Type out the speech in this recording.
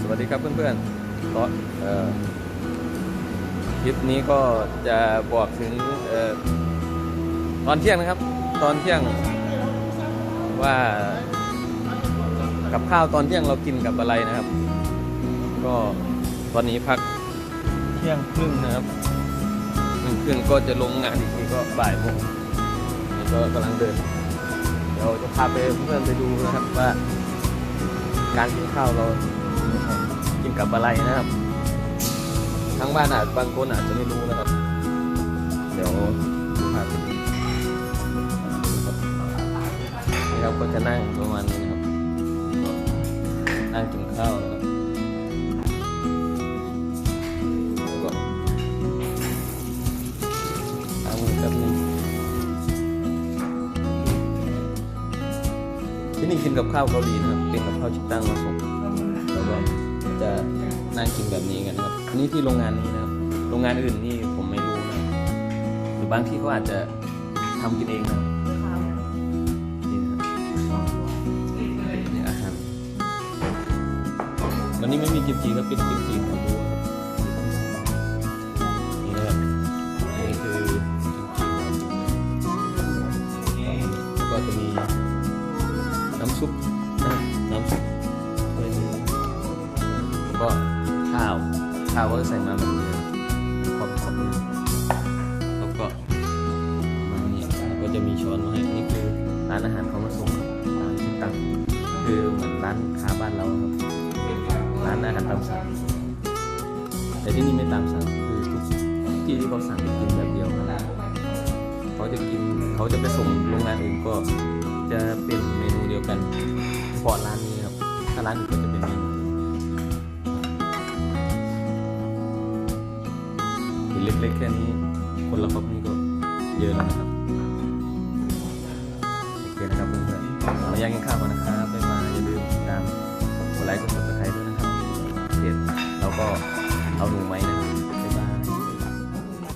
สวัสดีครับเพื่อนๆตอนเอ่อคลิปนี้ก็จะบอกถึงออตอนเที่ยงนะครับ ตอนเที่ยงว่ากับข้าวตอนเที่ยงเรากินกับอะไรนะครับ ก็ตอนนี้พักเที่ยงครึ่งนะครับหนึ่งครึ่งก็จะลงงานอีกทีก็บ่ายโมงนี่ก็กำลังเดินเดี๋ยวจะพาไปเพื่อนไปดูนะครับว่า การกินข้าวเรากินกับอะไรนะครับ ทั้งบ้านอาจบางคนอาจจะไม่รู้นะครับ เดี๋ยวพาไปดูนี่ครับก็จะนั่งประมาณนี้นะครับนั่งกินข้าวนะครับแล้ว ที่นี่กินกับข้าวเกาหลีนะครับเป็นกับข้าวชิตั้งมาส่งแล้วก็จะนั่งกินแบบนี้กันนะครับนี่ที่โรงงานนี้นะครับ โรงงานอื่นนี่ผมไม่รู้นะหรือบางที่เขาอาจจะทำกินเองนะนี่นะอาหารวันนี้ไม่มีกิมจิครับเป็นกิมจิของดูครับนี่นะครับนี่คือกิมจิแล้วก็จะมีำซุปนะครับน้ำซุปแล้วก็ข้าว ข้าวก็จะใส่มาแบบนี้ขอบขอบนะแล้วก็มาเนี่ยแล้วก็จะมีช้อนมาให้นี่คือร้านอาหารเขามาส่งครับร้านที่ตั้งคือเหมือนร้านค้าบ้านเราครับร้านอาหารตามสั่งแต่ที่นี่ไม่ตามสั่งคือทุกที่ที่เขาสั่งจะกินแบบเดียวกันเขาจะกินเขาจะไปส่งโรงงานอื่น พาะร้านนี้ครับถ้าร้านอื่นก็จะเป็นเมนูเห็นเล็กๆแค่นี้ คนละครอบนี่ก็เยอะแล้วนะครับโอเคนะครับเพื่อนๆมาย่างกินข้าวก่อนนะครับไปมาอย่าลืมติดตามกดไลค์กดซับสไครต์ด้วยนะครับเพจเราก็เอาหนูไหมนะครับ